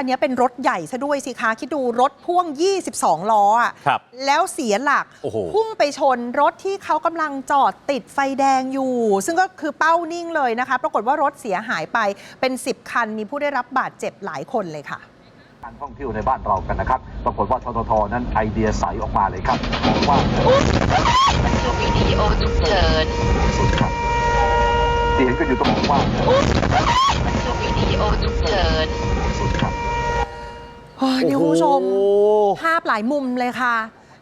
อันเนี้ยเป็นรถใหญ่ซะด้วยสิคะคิดดูรถพ่วง 22 ล้ออะครับแล้วเสียหลักโอ้โห พุ่งไปชนรถที่เขากำลังจอดติดไฟแดงอยู่ ซึ่งก็คือเป้านิ่งเลยนะคะ ปรากฏว่ารถเสียหายไปเป็น 10 คัน มีผู้ได้รับบาดเจ็บหลายคนเลยค่ะ การท่องเที่ยวในบ้านเรากันนะครับ ปรากฏว่าทททนั้นไอเดียใสออกมาเลยครับบอกว่ามันคือวิดีโอฉุกเฉินสุดครับที่เห็นก็อยู่ตรงบอกว่า นี่ยคุณผู้ชมโอ้โหภาพหลายมุมเลยค่ะ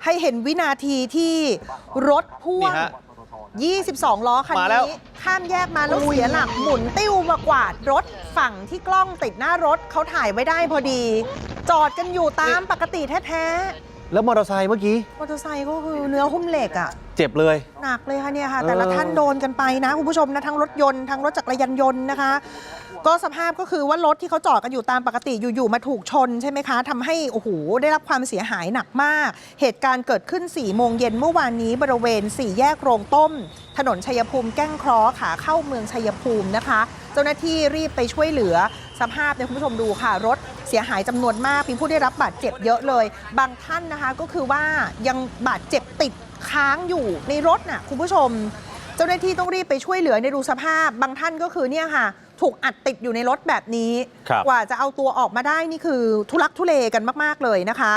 ให้เห็นวินาทีที่รถพ่วง นี่ฮะ22 ล้อคันมาแล้ว นี้ ข้ามแยกมาแล้วเสียหลักหมุนติ้วมากวาดรถฝั่งที่กล้องติดหน้ารถเขาถ่ายไว้ได้พอดี จอดกันอยู่ตามปกติแท้ แล้วมอเตอร์ไซค์เมื่อกี้ๆมอเตอร์ไซค์ก็คือเนื้อหุ้มเหล็กอะเจ็บเลย หนักเลยค่ะเนี่ยค่ะเออแต่ละท่านโดนกันไปนะคุณผู้ชมนะทั้งรถยนต์ทั้งรถจักรยานยนต์นะคะ ก็สภาพก็คือว่ารถที่เขาจอดกันอยู่ตามปกติอยู่ๆมาถูกชนใช่ไหมคะทำให้โอ้โหได้รับความเสียหายหนักมาก เหตุการณ์เกิดขึ้น4ี่โมงเย็นเมื่อวานนี้บริเวณ 4 แยกโรงต้ม ถนนชัยภูมิแก้งเคราะห์ขาเข้าเมืองชัยภูมินะคะ เจ้าหน้าที่รีบไปช่วยเหลือสภาพเนี่ยคุณผู้ชมดูค่ะรถ เสียหายจำนวนมากมีผู้ได้รับบาดเจ็บเยอะเลย บางท่านนะคะก็คือว่ายังบาดเจ็บติดค้างอยู่ในรถน่ะคุณผู้ชม เจ้าหน้าที่ต้องรีบไปช่วยเหลือในดูสภาพ บางท่านก็คือเนี่ยค่ะ ถูกอัดติดอยู่ในรถแบบนี้ครับกว่าจะเอาตัวออกมาได้นี่คือทุลักทุเลกันมาก ๆ เลยนะคะ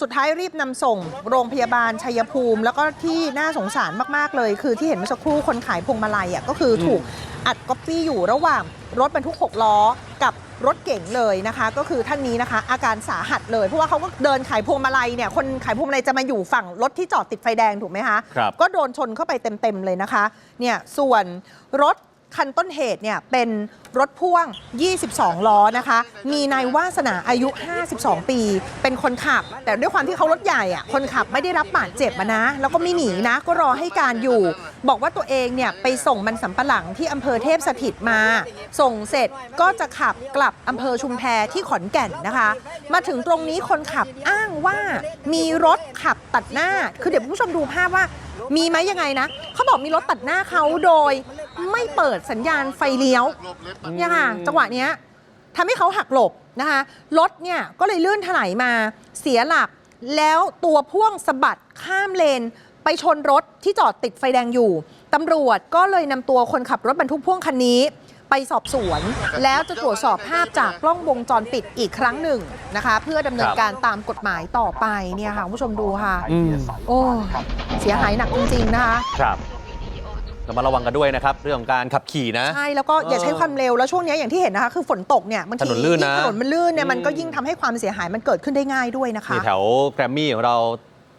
สุดท้ายรีบนำส่งโรงพยาบาลชัยภูมิ แล้วก็ที่น่าสงสารมาก ๆ เลย คือที่เห็นเมื่อสักครู่คนขายพวงมาลัยอะก็คือถูก อัดก๊อปปี้อยู่ระหว่างรถบรรทุก 6 ล้อกับรถเก๋งเลยนะคะ ก็คือท่านนี้นะคะ อาการสาหัสเลย เพราะว่าเขาก็เดินขายพวงมาลัยเนี่ยคนขายพวงมาลัยจะมาอยู่ฝั่งรถที่จอดติดไฟแดงถูกไหมคะครับ ก็โดนชนเข้าไปเต็มๆเลยนะคะเนี่ยส่วนรถคันต้นเหตุเนี่ยเป็นรถพ่วง 22 ล้อนะคะ มีนายวาสนาอายุ 52 ปี เป็นคนขับ แต่ด้วยความที่เขารถใหญ่อะคนขับไม่ได้รับบาดเจ็บอะนะ แล้วก็ไม่หนีนะ ก็รอให้การอยู่ บอกว่าตัวเองเนี่ยไปส่งมันสำปะหลังที่อำเภอเทพสถิตมา ส่งเสร็จก็จะขับกลับอำเภอชุมแพที่ขอนแก่นนะคะ มาถึงตรงนี้คนขับอ้างว่ามีรถขับตัดหน้า คือเดี๋ยวคุณผู้ชมดูภาพว่า มีไหมยังไงนะเขาบอกมีรถตัดหน้าเขาโดย ไม่เปิดสัญญาณไฟเลี้ยวเนี่ยค่ะจังหวะเนี้ยทำให้เขาหักหลบนะคะรถเนี่ยก็เลยลื่นถลายมาเสียหลักแล้วตัวพ่วงสะบัดข้ามเลน ไปชนรถที่จอดติดไฟแดงอยู่ตำรวจก็เลยนำตัวคนขับรถบรรทุกพ่วงคันนี้ ไปสอบสวน แล้วจะตรวจสอบภาพจากกล้องวงจรปิดอีกครั้งหนึ่งนะคะ เพื่อดำเนินการตามกฎหมายต่อไปเนี่ยค่ะคุณผู้ชมดูค่ะไอเดียใสโอ้เสียหายหนักจริงๆนะคะ ครับเรามาระวังกันด้วยนะครับ เรื่องของการขับขี่นะ ใช่ แล้วก็อย่าเออใช้ความเร็วแล้วช่วงนี้อย่างที่เห็นนะคะ คือฝนตกเนี่ยบางทีถนนลื่นนะ ยิ่งถนนมันลื่นเนี่ยอืมมันก็ยิ่งทำให้ความเสียหายมันเกิดขึ้นได้ง่ายด้วยนะคะ นี่แถวแกรมมี่ของเรา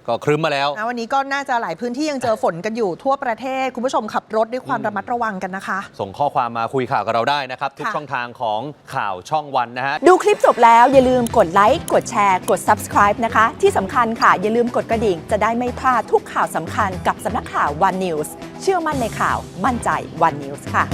ก็ครึ้มมาแล้ว นะวันนี้ก็น่าจะหลายพื้นที่ยังเจอฝนกันอยู่ทั่วประเทศ คุณผู้ชมขับรถด้วยความระมัดระวังกันนะคะ ส่งข้อความมาคุยข่าวกับเราได้นะครับ ทุกค่ะ ช่องทางของข่าวช่องวันนะฮะ ดูคลิปจบแล้วอย่าลืมกดไลค์ กดแชร์ กด Subscribe นะคะ ที่สำคัญค่ะ อย่าลืมกดกระดิ่ง จะได้ไม่พลาดทุกข่าวสำคัญกับสำนักข่าว One News เชื่อมั่นในข่าวมั่นใจ One News ค่ะ